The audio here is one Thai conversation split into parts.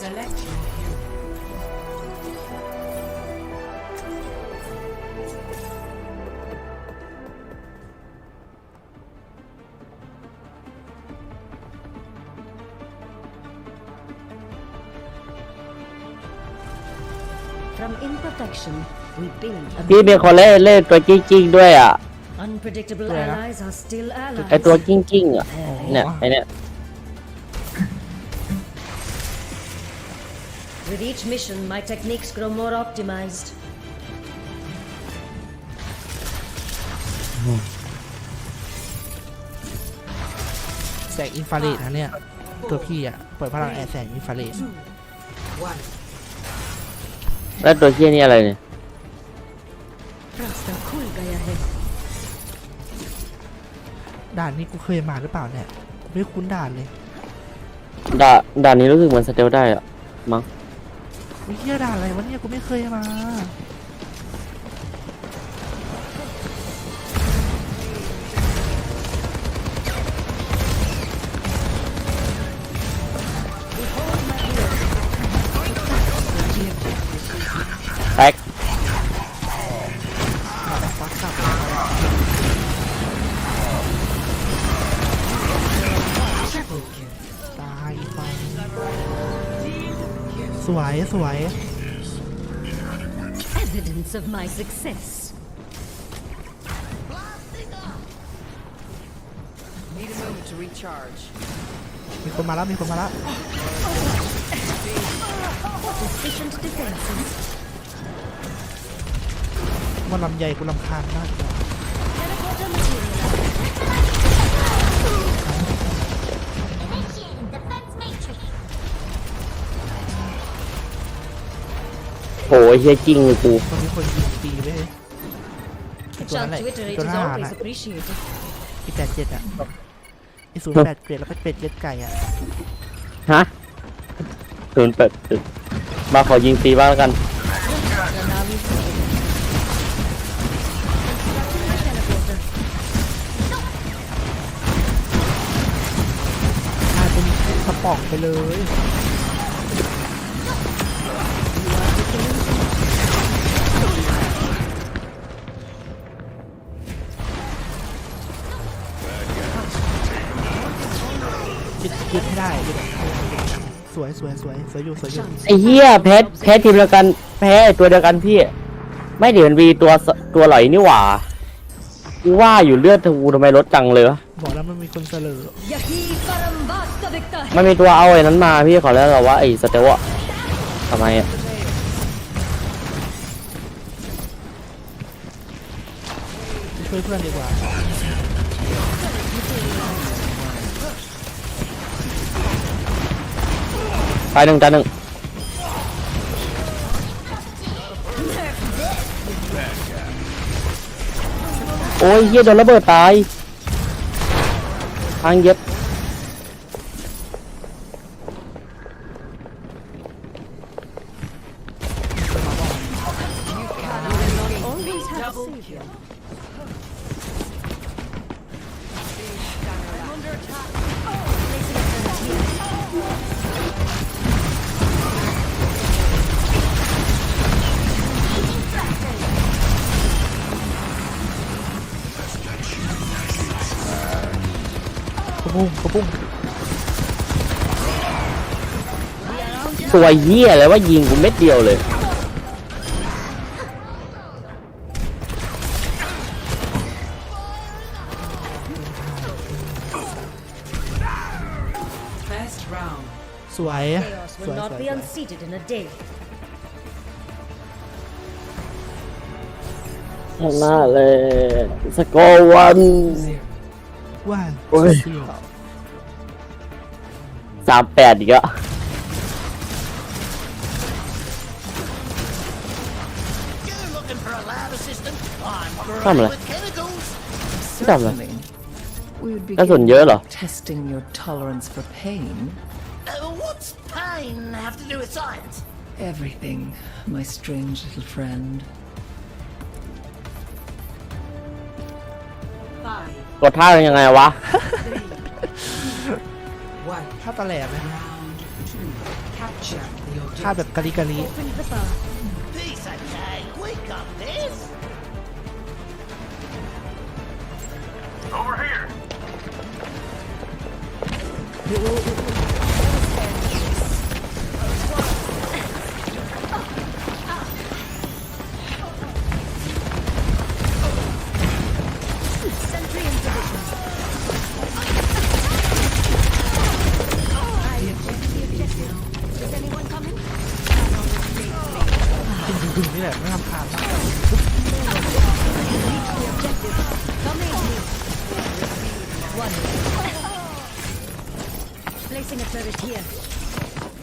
Select your hero. From imperfection, we build a พี่เป็นคนเล่นเล่นตัวกิ้งกิ้งๆด้วยอะ unpredictable Yeah. allies are still ไอตัว allies. กิ้งกิ้งๆอะเนี่ยไอเนี่ย With each mission, my techniques grow more optimized. แสงอินฟราเรดนะเนี่ย ตัวพี่อะ เปิดพลังแอร์แสงอินฟราเรด One. แล้วตัวเชี่ยนี่อะไรเนี่ย Rasta cool gaya hai. ด่านนี้กูเคยมาหรือเปล่าเนี่ยกูไม่คุ้นด่านเลย ด่าด่านนี้รู้สึกเหมือนสเตลได้อะมั้งไอ้ เฮียด่านอะไรวะเนี่ยกูไม่เคยมา วยสวย Evidence of my success. Need a moment to recharge. มีคนมาแล้วมีคนมาแล้ว Efficient defenses. มันลำใหญ่กูลำคาญมากเลย โหไอ้เฮียกิ้งเลยกูมันมีคนยิงตีไปเลย A Tuần chance này- to iterate tuần is nào always này? appreciated. อีแปดเจ็ดอะไอศูนย์แปดเกรดแล้วก็เป็ดเย็ดไก่อะฮะศูนย์แปดจุดมาขอยิงตีบ้างแล้วกันกลายเป็นสปองไปเลย ยึดยึดให้ได้ยึดสวยสวยสวยสวยอยู่สวยอยู่ไอ้เฮียแพ้แพ้ทีมเดียวกันแพ้ไอ้ตัวเดียวกันพี่ ไม่เดี๋ยวมันมีตัวสตัวไหลนี่หว่ากูว่าอยู่เลือดทูทำไมลดจังเลยวะบอกแล้วมันมีคนเสลอ Yahi param vasta victa. มันมีตัวเอาไอ้นั้นมาพี่ขอแล้วแต่ว่าไอ้สเตลอะทำไมอะช่วยเพื่อนดีกว่า ตายหนึ่งตายหนึ่งโอ้ยเฮียโดนระเบิดตายทางเย็บ ปุ้งกระปุ้งตัวเฮียอะไรว่ายิงกูเม็ดเดียวเลย First round. สวย Chaos ส will วย not สวย be สวย unseated in a day. ชนะเลยสกอร์วัน Zero. ว่านโอ้ยเสี่ยว สามแปดอีกอะ ทำอะไร ไม่ทำอะไร We would กระสุน begin เยอะเหรอ testing your tolerance for pain. Uh, what's pain have to do with science? Everything, my strange little friend. กดท่ายังไงวะ One. ถ้าตะแหลกไหม Round two. ฆ่าแบบกะลิกะลิ Open the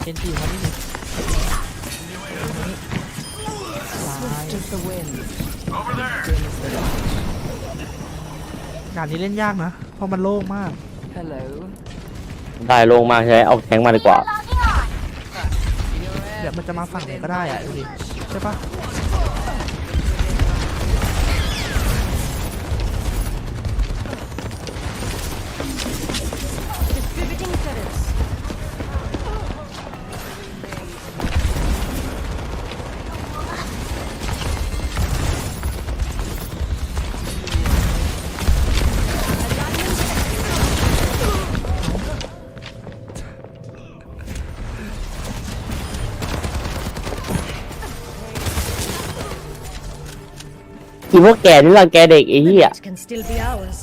เอ็นจีมานี่เลยซ้าย Just the wind. Over there. Dim as the light. งานนี้เล่นยากนะ เพราะมันโล่งมาก Hello. ได้ลงมาใช่ไหมเอาแทงมาดีกว่า เดี๋ยวมันจะมาฝั่งไหนก็ได้อะดูดิใช่ปะ อีพวกแกนี่รังแกเด็กไอ้ The เหี้ย net can still be ours.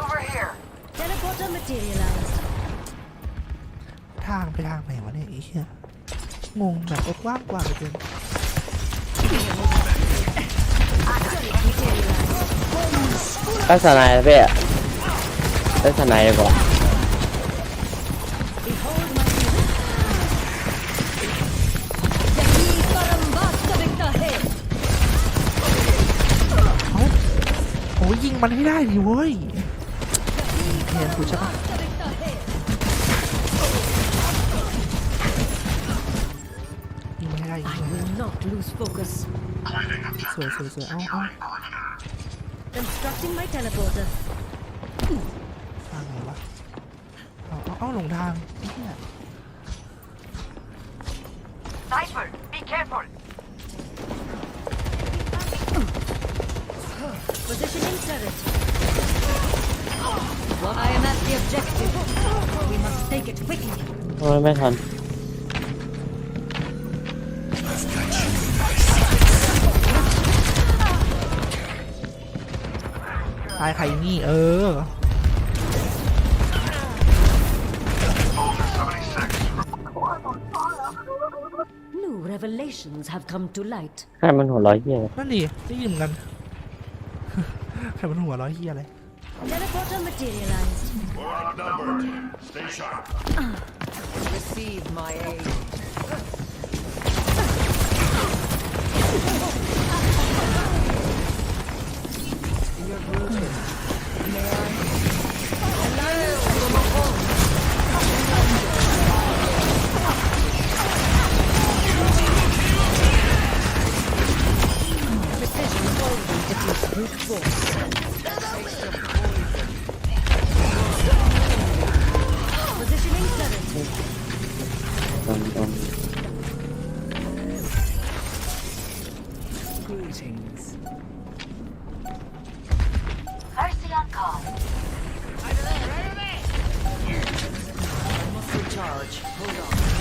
Over here. Teleporter materialized. ทางไปทางไหนวะเนี่ยไอ้เหี้ยงงแบบกว้างกว่าเหลยเกินก็สนายนะพี่ก็สนายดีกว่า มันให้ได้ดิเว้ยเห็นกูใช่ปะ Basta Viktahe. ยิงมันให้ได้ยิง I มันให้ will not lose focus. ได้สวยสวยสวยเอ้าเอ้า Constructing my teleporter. ทางไหนวะเอ้าเอ้าเอ้าหลงทางไอ้เหี้ย Sniper, be careful. Positioning turret. I am at the objective. We must take it quickly. โอ้ยไม่ทัน ตายใครนี่ เออ New revelations have come to light. ใครมันหัวเร้อยเหี้ยเลย นั่นดิได้ยินเหมือนกัน ใครมันหัวเร้อยเฮียอะไร Teleporter materialized. We're outnumbered. Stay sharp. Receive my aid. brute force. Positioning turret. Greetings. Mercy on call. Right away, right charge. Hold on.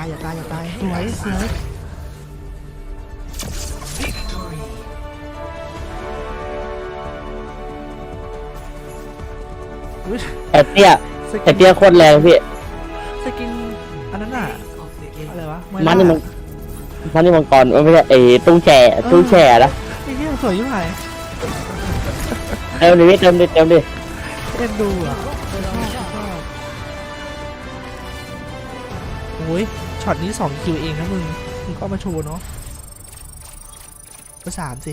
าตายอย่าตายอย่าตายสวยสวยอุ๊ยไอ้เตี้ยไอ้เตี้ยโคตรแรงพี่สกินอันนั้นอะอะไรวะไมันนี่มันมันนี่มังกรเอ้ยไม่ใช่ไอ้ตุ้งแช่ตุ้งแช่นะไอ้เหี้ยสวยยิ่งไหนเติมดิพี่เติมดิเติมดิเอ็นดูอะชอบชอบโอ้ย ช็อตนี้2คิวเองนะมึง มึงก็มาโชว์เนาะก็สามสิ